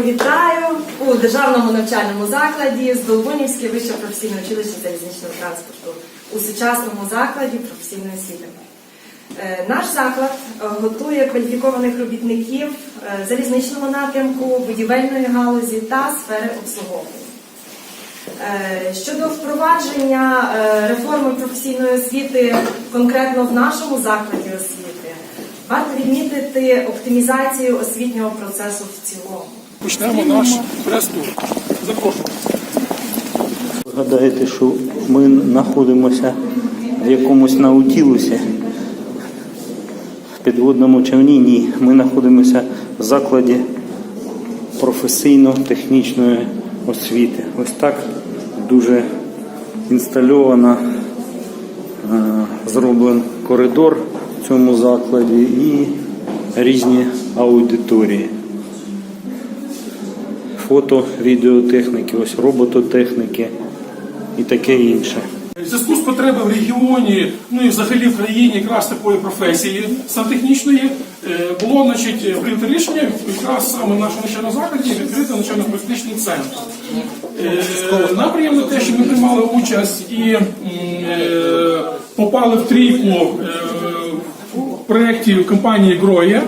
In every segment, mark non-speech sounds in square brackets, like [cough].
вітаю у державному навчальному закладі з Долбунівське вище професійне училище залізничного транспорту у сучасному закладі професійної освіти. Е, Наш заклад е, готує кваліфікованих робітників е, залізничного напрямку, будівельної галузі та сфери обслуговування. Щодо впровадження реформи професійної освіти конкретно в нашому закладі освіти, варто відмітити оптимізацію освітнього процесу в цілому. Почнемо наш прес-тур. Запрошую. Гадаєте, що ми знаходимося в якомусь наутілусі в підводному човні? Ні. Ми знаходимося в закладі професійно-технічної освіти. Ось так дуже інстальовано е, зроблений коридор в цьому закладі і різні аудиторії фото, відеотехніки, ось робототехніки і таке інше. В зв'язку з потребою в регіоні, ну і взагалі в країні якраз такої професії сантехнічної, е, було значить, прийнято рішення якраз саме в нашому навчальному відкрити навчально-практичний центр. Е, Нам приємно те, що ми приймали участь і е, попали в трійку е, в проєкті компанії Гроє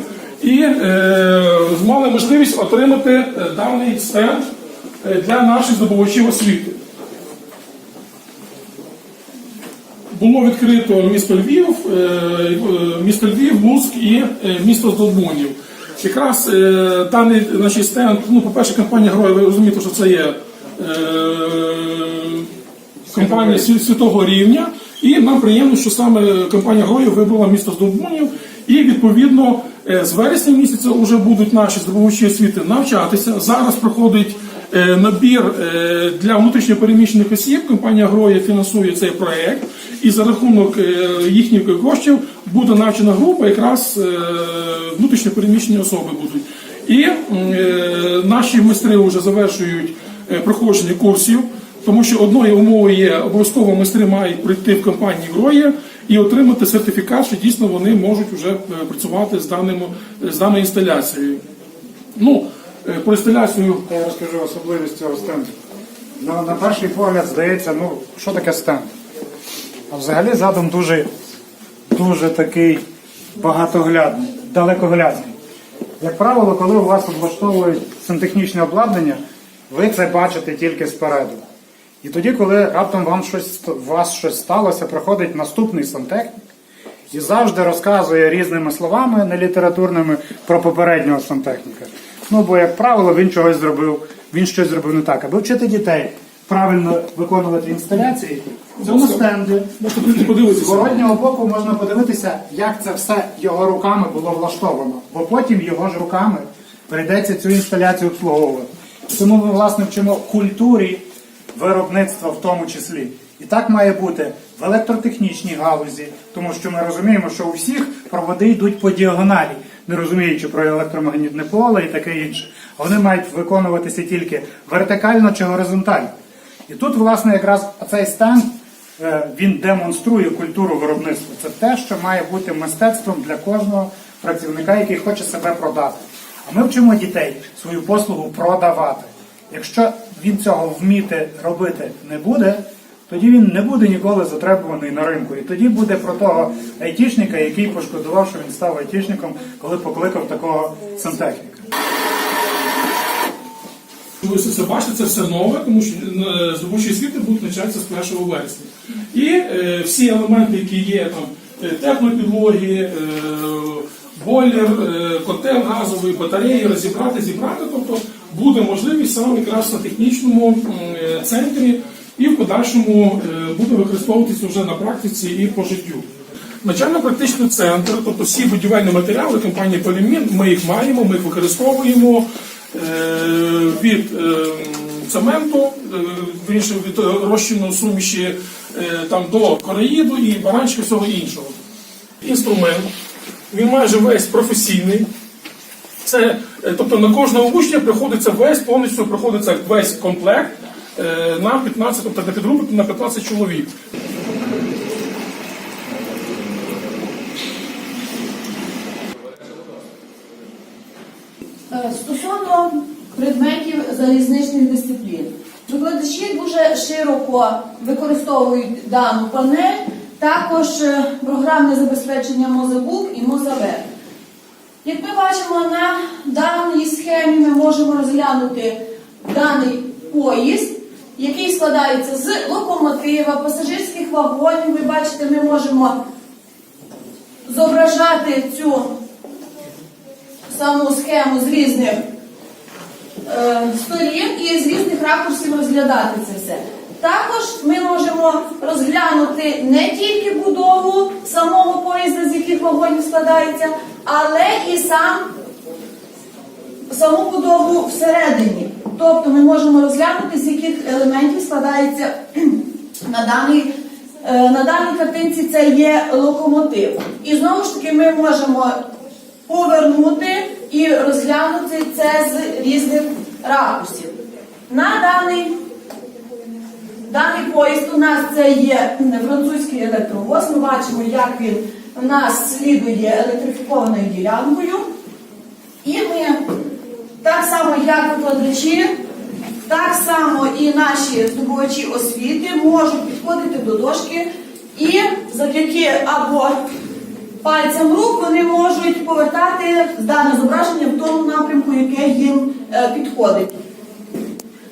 і е, мали можливість отримати е, даний стенд е, для наших здобувачів освіти. Було відкрито місто Львів, е, місто Львів, Луцьк і місто Здолбунів. Якраз даний значить, стенд, ну, по-перше, компанія Герой, ви розумієте, що це є компанія сві- світового рівня. І нам приємно, що саме компанія Герой вибрала місто Здолбунів. І відповідно з вересня місяця вже будуть наші здобувачі освіти навчатися. Зараз проходить е, набір е, для внутрішньопереміщених осіб. Компанія Гроя фінансує цей проект, і за рахунок е, їхніх коштів буде навчена група, якраз е, внутрішньопереміщені особи будуть. І е, наші майстри вже завершують е, проходження курсів. Тому що одною умовою є обов'язково майстри мають прийти в компанії Гроя і отримати сертифікат, що дійсно вони можуть вже е, працювати з даним з даною інсталяцією. Ну е, про інсталяцію Я розкажу особливість цього стенду. На, на перший погляд здається, ну що таке стенд? А взагалі задум дуже, дуже такий багатоглядний, далекоглядний. Як правило, коли у вас облаштовують сантехнічне обладнання, ви це бачите тільки спереду. І тоді, коли раптом вам щось у вас щось сталося, приходить наступний сантехнік і завжди розказує різними словами нелітературними про попереднього сантехніка. Ну бо, як правило, він чогось зробив, він щось зробив не так. Аби вчити дітей правильно виконувати інсталяції, в цьому стенді з воротнього боку можна подивитися, як це все його руками було влаштовано, бо потім його ж руками прийдеться цю інсталяцію обслуговувати. Тому ми власне вчимо культурі виробництва в тому числі. І так має бути в електротехнічній галузі, тому що ми розуміємо, що у всіх проводи йдуть по діагоналі, не розуміючи про електромагнітне поле і таке інше. Вони мають виконуватися тільки вертикально чи горизонтально. І тут, власне, якраз цей стенд е, він демонструє культуру виробництва. Це те, що має бути мистецтвом для кожного працівника, який хоче себе продати. А ми вчимо дітей свою послугу продавати. Якщо він цього вміти робити не буде, тоді він не буде ніколи затребуваний на ринку. І тоді буде про того айтішника, який пошкодував, що він став айтішником, коли покликав такого сантехніка. Ви все це бачите, це все нове, тому що е, здобувачі освіти будуть навчатися з 1 вересня. І е, всі елементи, які є там е, теплої підлоги, е, бойлер, е, котел газовий, батареї, розібрати, зібрати. Тобто буде можливість саме якраз на технічному е, центрі і в подальшому е, буде використовуватися вже на практиці і по життю. Навчально-практичний центр, тобто всі будівельні матеріали компанії Полімін, ми їх маємо, ми їх використовуємо е, від е, цементу, від розчинної суміші там, до кореїду і баранчика всього іншого. Інструмент, він майже весь професійний. Це, е, тобто на кожного учня приходиться весь, повністю приходиться весь комплект е, на 15, тобто на підгрупи на 15 чоловік. Е, Стосовно предметів залізничних дисциплін. Викладачі дуже широко використовують дану панель, також програмне забезпечення Мозабук і Мозавер. Як ми бачимо на даній схемі, ми можемо розглянути даний поїзд, який складається з локомотива, пасажирських вагонів. Ви бачите, ми можемо зображати цю саму схему з різних е, сторін і з різних ракурсів розглядати це все. Також ми можемо розглянути не тільки будову самого поїзда, з яких вагонів складається, але і сам саму будову всередині. Тобто ми можемо розглянути, з яких елементів складається [clears throat] на даній, е, на даній картинці це є локомотив. І знову ж таки ми можемо повернути і розглянути це з різних ракурсів. На даний Даний поїзд у нас це є французький електровоз. Ми бачимо, як він у нас слідує електрифікованою ділянкою. І ми так само, як викладачі, так само і наші здобувачі освіти можуть підходити до дошки і завдяки або пальцям рук вони можуть повертати дане зображення в тому напрямку, яке їм е, підходить.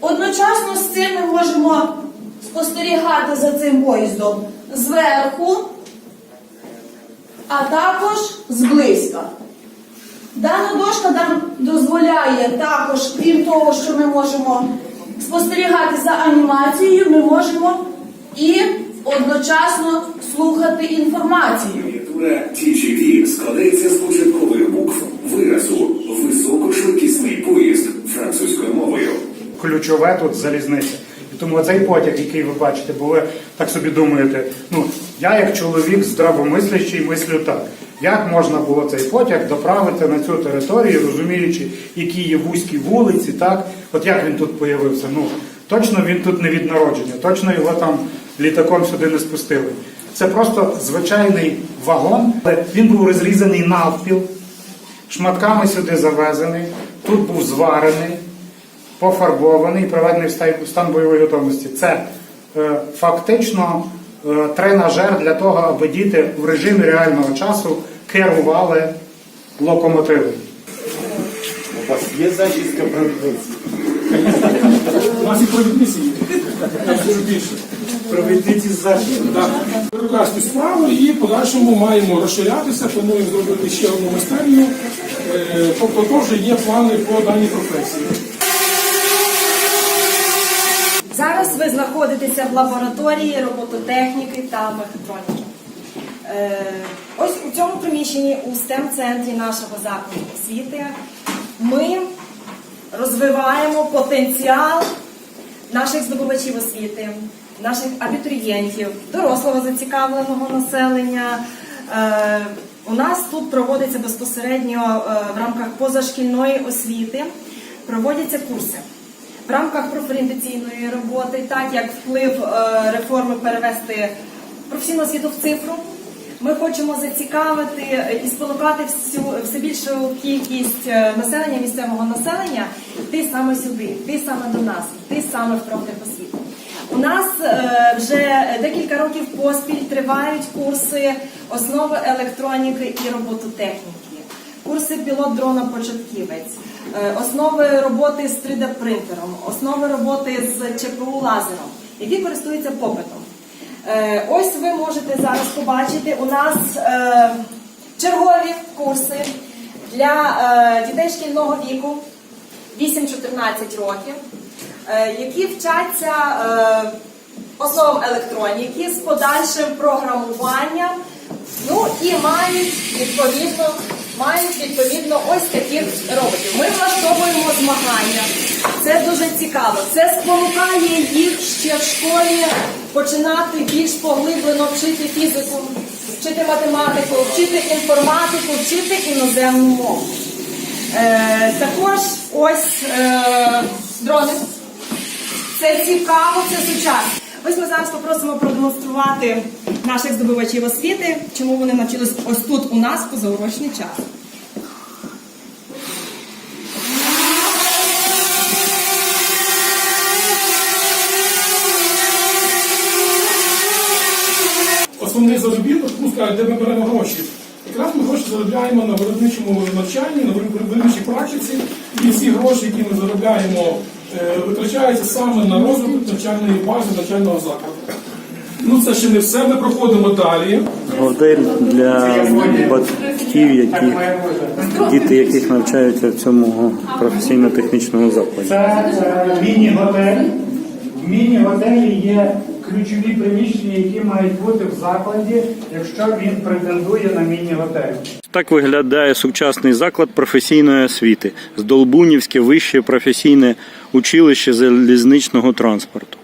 Одночасно з цим ми можемо спостерігати за цим поїздом зверху, а також зблизька. Дана дошка нам дозволяє також, крім того, що ми можемо спостерігати за анімацією, ми можемо і одночасно слухати інформацію. TGV складається з початкових букв виразу високошвидкісний поїзд французькою мовою. ключове тут залізниця. І тому цей потяг, який ви бачите, бо ви так собі думаєте, ну я як чоловік здравомислящий мислю так. Як можна було цей потяг доправити на цю територію, розуміючи, які є вузькі вулиці, так? От як він тут появився? Ну точно він тут не від народження, точно його там літаком сюди не спустили. Це просто звичайний вагон, але він був розрізаний навпіл, шматками сюди завезений, тут був зварений пофарбований, приведений в стан- бойової готовності. Це е, фактично тренажер для того, аби діти в режимі реального часу керували локомотивом. У вас є зачіска провідниці? У нас і провідниці є. Більше. Провідниці з зачіскою. Прекрасну справу і в подальшому маємо розширятися, плануємо зробити ще одну майстерню. Е, Тобто то вже є плани по даній професії. Зараз ви знаходитеся в лабораторії робототехніки та мехатроніки. Е, Ось у цьому приміщенні у STEM-центрі нашого закладу освіти ми розвиваємо потенціал наших здобувачів освіти, наших абітурієнтів, дорослого зацікавленого населення. Е, У нас тут проводиться безпосередньо е, в рамках позашкільної освіти проводяться курси. В рамках профорієнтаційної роботи, так як вплив е, реформи перевести професійну освіту в цифру, ми хочемо зацікавити е, і спонукати всю все більшу кількість е, населення, місцевого населення йти саме сюди, йти саме до нас, йти саме в профтехосвіту. У нас вже декілька років поспіль тривають курси основи електроніки і робототехніки, курси пілот дрона початківець, е, основи роботи з 3D-принтером, основи роботи з ЧПУ лазером, які користуються попитом. Е, Ось ви можете зараз побачити у нас е, чергові курси для дітей шкільного віку 8-14 років, які вчаться основам електроніки з подальшим програмуванням, ну і мають відповідно, мають відповідно ось таких роботів. Ми влаштовуємо змагання. Це дуже цікаво. Це спонукає їх ще в школі починати більш поглиблено вчити фізику, вчити математику, вчити інформатику, вчити іноземну мову. Е, також ось е, дрони. Це цікаво, це сучасно. Ось ми зараз попросимо продемонструвати наших здобувачів освіти, чому вони навчились ось тут у нас у заурочний час. Основний заробіток, ну, пускають, де ми беремо гроші. Якраз ми гроші заробляємо на виробничому навчанні, на виробничій практиці, і всі гроші, які ми заробляємо е, витрачаються саме на розвиток навчальної бази, навчального закладу. Ну це ще не все. Ми проходимо далі. Готель для батьків, які діти яких навчаються в цьому професійно-технічному закладі. Це е, міні-готель. В міні-готелі є ключові приміщення, які мають бути в закладі, якщо він претендує на міні-готель. Так виглядає сучасний заклад професійної освіти Здолбунівське вище професійне училище залізничного транспорту.